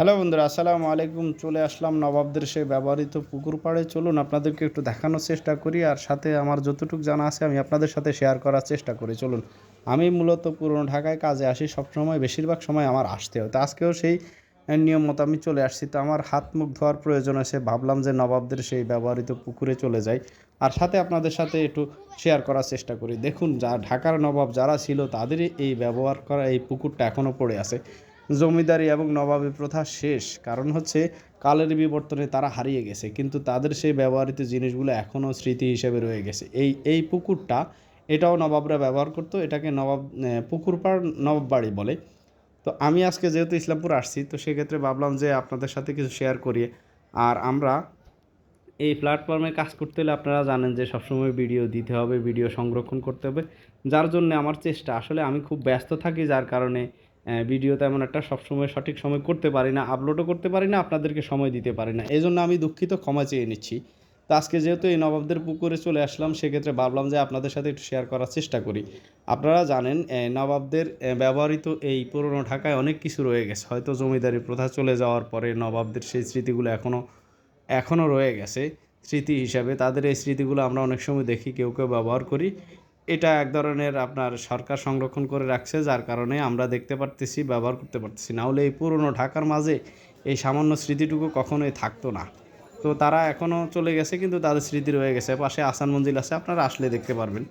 Hello বন্ধুরা, আসসালামু আলাইকুম। চলে আসলাম নবাবদের সেই ব্যবহৃত পুকুর পাড়ে। চলুন আপনাদেরকে একটু দেখানোর চেষ্টা করি আর সাথে আমার যতটুকু জানা আছে আমি আপনাদের সাথে শেয়ার করার চেষ্টা করি। চলুন, আমি মূলত পুরনো ঢাকায় কাজে আসি, সবসময় বেশিরভাগ সময় আমার আসতে হয়। তো আজকেও সেই নিয়ম মতো আমি চলে আসছি। তো আমার হাত মুখ ধোয়ার প্রয়োজন আছে ভাবলাম যে নবাবদের সেই ব্যবহৃত পুকুরে চলে যাই আর সাথে আপনাদের সাথে একটু শেয়ার করার চেষ্টা করি। দেখুন, যা ঢাকার নবাব যারা ছিল, তাদেরই এই ব্যবহার করা, এই পুকুরটা এখনও পড়ে আছে। জমিদারি এবং নবাবী প্রথা শেষ। কারণ হচ্ছে, কালের বিবর্তনে তারা হারিয়ে গেছে, কিন্তু তাদের সেই ব্যবহৃত জিনিসগুলো এখনও স্মৃতি হিসেবে রয়ে গেছে। এই এই পুকুরটা, এটাও নবাবরা ব্যবহার করতো, এটাকে নবাব পুকুর পাড় নবাব বাড়ি বলে। তো আমি আজকে যেহেতু ইসলামপুর আসছি, তো সেক্ষেত্রে ভাবলাম যে আপনাদের সাথে কিছু শেয়ার করি। আর আমরা এই প্ল্যাটফর্মে কাজ করতে হলে আপনারা জানেন যে সবসময় ভিডিও দিতে হবে ভিডিও সংরক্ষণ করতে হবে। যার জন্য আমার চেষ্টা, আসলে আমি খুব ব্যস্ত থাকি, যার কারণে ভিডিও তেমন একটা সবসময় সঠিক সময় করতে পারি না আপলোডও করতে পারি না, আপনাদেরকে সময় দিতে পারি না। এই জন্য আমি দুঃখিত, ক্ষমা চেয়ে নিচ্ছি। তো আজকে যেহেতু এই নবাবদের পুকুরে চলে আসলাম, সেক্ষেত্রে ভাবলাম যে আপনাদের সাথে একটু শেয়ার করার চেষ্টা করি। আপনারা জানেন নবাবদের ব্যবহৃত এই পুরনো ঢাকায় অনেক কিছু রয়ে গেছে। হয়তো জমিদারি প্রথা চলে যাওয়ার পরে নবাবদের সেই স্মৃতিগুলো এখনও এখনও রয়ে গেছে। স্মৃতি হিসাবে তাদের এই স্মৃতিগুলো আমরা অনেক সময় দেখি, কেউ কেউ ব্যবহার করি। এটা এক ধরনের আপনার সরকার সংরক্ষণ করে রাখছে, যার কারণে আমরা দেখতে পারতেছি, ব্যবহার করতে পারতেছি। না হলে এই পুরনো ঢাকার মাঝে এই সামান্য স্মৃতিটুকু কখনোই থাকতো না। তো তারা এখনও চলে গেছে, কিন্তু তাদের স্মৃতি রয়ে গেছে। পাশে আসান মঞ্জিল আছে, আপনারা আসলে দেখতে পারবেন।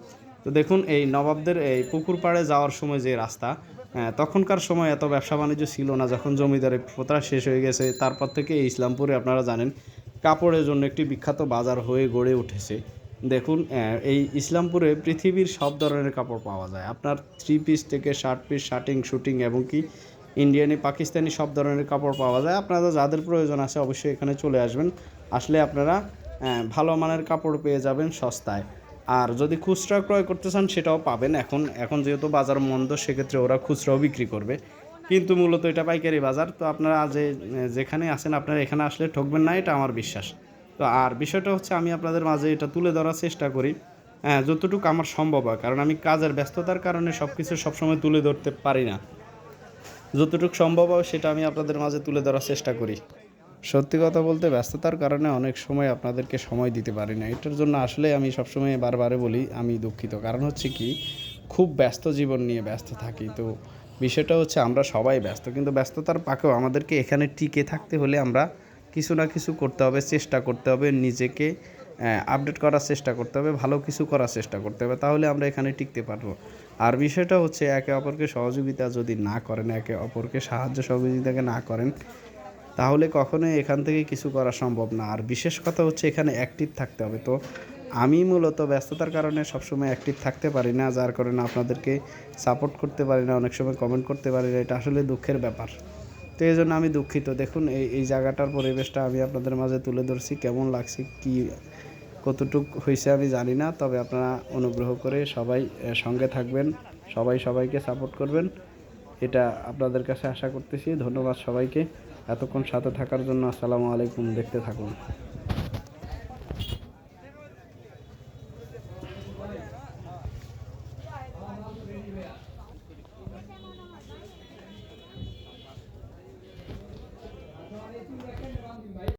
তো দেখুন, এই নবাবদের এই পুকুর পাড়ে যাওয়ার সময় যে রাস্তা তখনকার সময় এত ব্যবসা বাণিজ্য ছিল না, যখন জমিদারি প্রথা শেষ হয়ে গেছে। তারপর থেকে ইসলামপুরে আপনারা জানেন, কাপড়ের জন্য একটি বিখ্যাত বাজার হয়ে গড়ে উঠেছে। দেখুন এই ইসলামপুরে পৃথিবীর সব ধরনের কাপড় পাওয়া যায়। আপনার থ্রি পিস থেকে শার্ট পিস শার্টিং শুটিং এবং কি ইন্ডিয়ানি পাকিস্তানি সব ধরনের কাপড় পাওয়া যায়। আপনারা যাদের প্রয়োজন আছে অবশ্যই এখানে চলে আসবেন। আসলে আপনারা ভালো মানের কাপড় পেয়ে যাবেন সস্তায়। আর যদি খুচরা ক্রয় করতে চান সেটাও পাবেন। এখন এখন যেহেতু বাজার মন্দ, সেক্ষেত্রে ওরা খুচরাও বিক্রি করবে। কিন্তু মূলত এটা পাইকারি বাজার। তো আপনারা যে, যেখানে আছেন আপনারা এখানে আসলে ঠকবেন না, এটা আমার বিশ্বাস। তো আর বিষয়টা হচ্ছে আমি আপনাদের মাঝে এটা তুলে ধরার চেষ্টা করি। হ্যাঁ যতটুকু আমার সম্ভব হয়, কারণ আমি কাজের ব্যস্ততার কারণে সব কিছু সবসময় তুলে ধরতে পারি না। যতটুকু সম্ভব হয় সেটা আমি আপনাদের মাঝে তুলে ধরার চেষ্টা করি। সত্যি কথা বলতে ব্যস্ততার কারণে অনেক সময় আপনাদেরকে সময় দিতে পারি না। এটার জন্য আসলে আমি সবসময় বারবারে বলি, আমি দুঃখিত। কারণ হচ্ছে কি, খুব ব্যস্ত জীবন নিয়ে ব্যস্ত থাকি। তো বিষয়টা হচ্ছে আমরা সবাই ব্যস্ত, কিন্তু ব্যস্ততার পাকেও আমাদেরকে এখানে টিকে থাকতে হলে আমরা কিছু না কিছু করতে হবে, চেষ্টা করতে হবে, নিজেকে আপডেট করার চেষ্টা করতে হবে, ভালো কিছু করার চেষ্টা করতে হবে, তাহলে আমরা এখানে টিকতে পারব। আর বিষয়টা হচ্ছে একে অপরকে সহযোগিতা যদি না করেন, একে অপরকে সাহায্য সহযোগিতাকে না করেন, তাহলে কখনোই এখান থেকে কিছু করা সম্ভব না। আর বিশেষ কথা হচ্ছে এখানে অ্যাক্টিভ থাকতে হবে। তো আমি মূলত ব্যস্ততার কারণে সবসময় অ্যাক্টিভ থাকতে পারি না, যার কারণে আপনাদেরকে সাপোর্ট করতে পারি না, অনেক সময় কমেন্ট করতে পারি না, এটা আসলে দুঃখের ব্যাপার। তো এই জন্য আমি দুঃখিত। দেখুন, এই এই জায়গাটার পরিবেশটা আমি আপনাদের মাঝে তুলে ধরছি, কেমন লাগছে, কি, কতটুক হয়েছে আমি জানি না, তবে আপনারা অনুগ্রহ করে সবাই সঙ্গে থাকবেন, সবাই সবাইকে সাপোর্ট করবেন, এটা আপনাদের কাছে আশা করতেছি। ধন্যবাদ সবাইকে, এতক্ষণ সাথে থাকার জন্য আসসালামু আলাইকুম, দেখতে থাকুন।